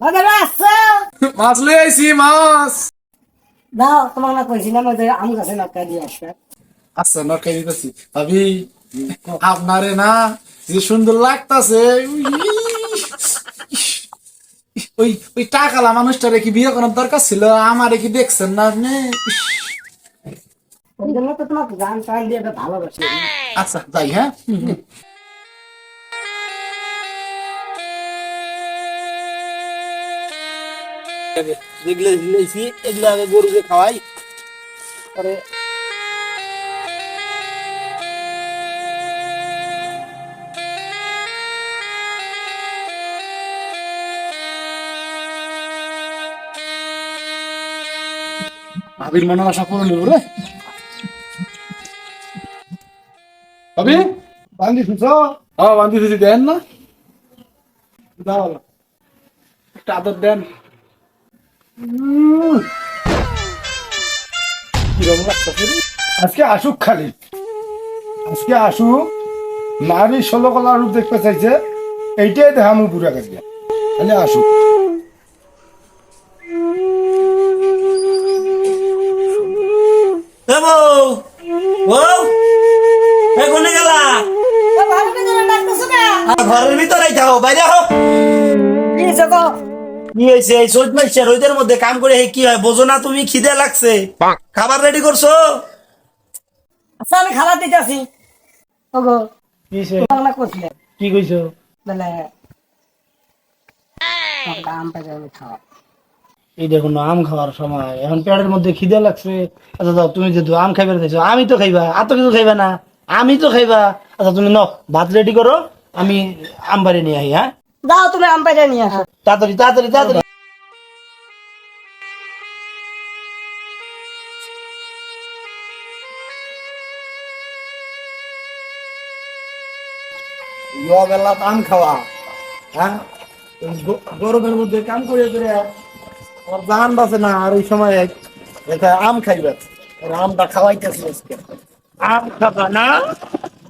দাদা আসছো? মাছ লই আইছি মাছ। দাও তোমার না কইছিলাম ওই যে আম গাছে নাকা দিয়ে আসবে। আচ্ছা নরকাই দিতেছি। আবি আপনারে না যে সুন্দর লাগতাছে ওই ওই টাকালা মানুষটারে কি বিয়ে করার দরকার ছিল? আমারে কি দেখছেন না আপনি? ওই জন্য তো তোমাকে গান টান দিয়ে ভালোবাসি। আচ্ছা যাই হ্যাঁ? যেগুলো দিয়েছি এগুলো আগে গরুকে খাওয়াই। পরে ভাবির মনের আশা পূরণ হলো রে। ভাবি বান্ধি শুনছ? হ্যাঁ বান্ধি শুনছি দেন না। দাও। একটা আদর দেন উম। কীরকম লাগতেছে রে? আজকে আসুক খালি। আজকে আসুক নারী ষোলো কলা রূপ দেখতে চাইছে এইটাই দেখামু বুড়া কাছে খালি আসুক। ঘরের ভিতরে যাও বাইরে হো কি হয়েছে এই মাসে রোদের মধ্যে কাম করে কি হয়? বোঝো না তুমি খিদে লাগছে। খাবার রেডি করছ? আচ্ছা আমি খাবার দিতে আসি ওগো কি কইছো? বলে আম পাই খাওয়া এই দেখুন আম খাওয়ার সময়। এখন পেটের মধ্যে খিদে লাগছে। আচ্ছা দাও তুমি যেহেতু আম খাইবে চাইছো আমি তো খাইবা আর তো কিছু খাইবা না। আমি তো খাইবা। আচ্ছা তুমি ন ভাত রেডি করো আমি আম বাড়ি নিয়ে আই হ্যাঁ? দাও তুমি আম পাই নিয়ে আসো। তাড়াতাড়ি তাড়াতাড়ি তাড়াতাড়ি। বেলা আম খাওয়া। হ্যাঁ? গরমের মধ্যে কাম করে করে আমার জান বাসে না আর ওই সময় এটা আম খাইবে। আমটা খাওয়াইতেছি আজকে। আম খাবা না?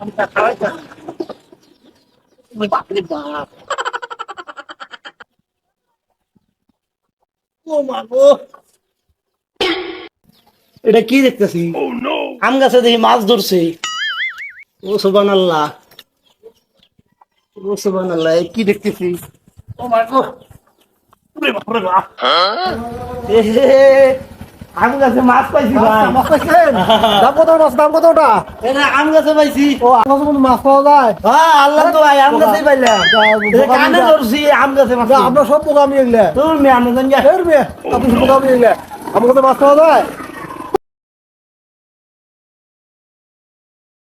আমটা খাওয়াইতেছি। ওই বাপরে বাপ। ও মা গো। এটা কি দেখতেছি? আম গাছে দেখি মাছ ধরছে। ও সুবান আল্লাহ ও সুবান আল্লাহ কি দেখতেছি? ও মা গো। বাপ। আম গাছে মাছ পাইছি ভাই। মাছ পাইছেন? দাম কত মাছ দাম কতটা এটা আম গাছে পাইছি। ও আম গাছে মাছ পাওয়া যায়? হ্যাঁ আল্লাহ তো ভাই আম গাছে পাইলাম। কানে ধরছি আম গাছে মাছ আমরা সব পোকা আমি তোর মেয়ে আমি জানি তোর মেয়ে আপনি সব পোকা আমি এগুলা। আমার কাছে মাছ পাওয়া যায়?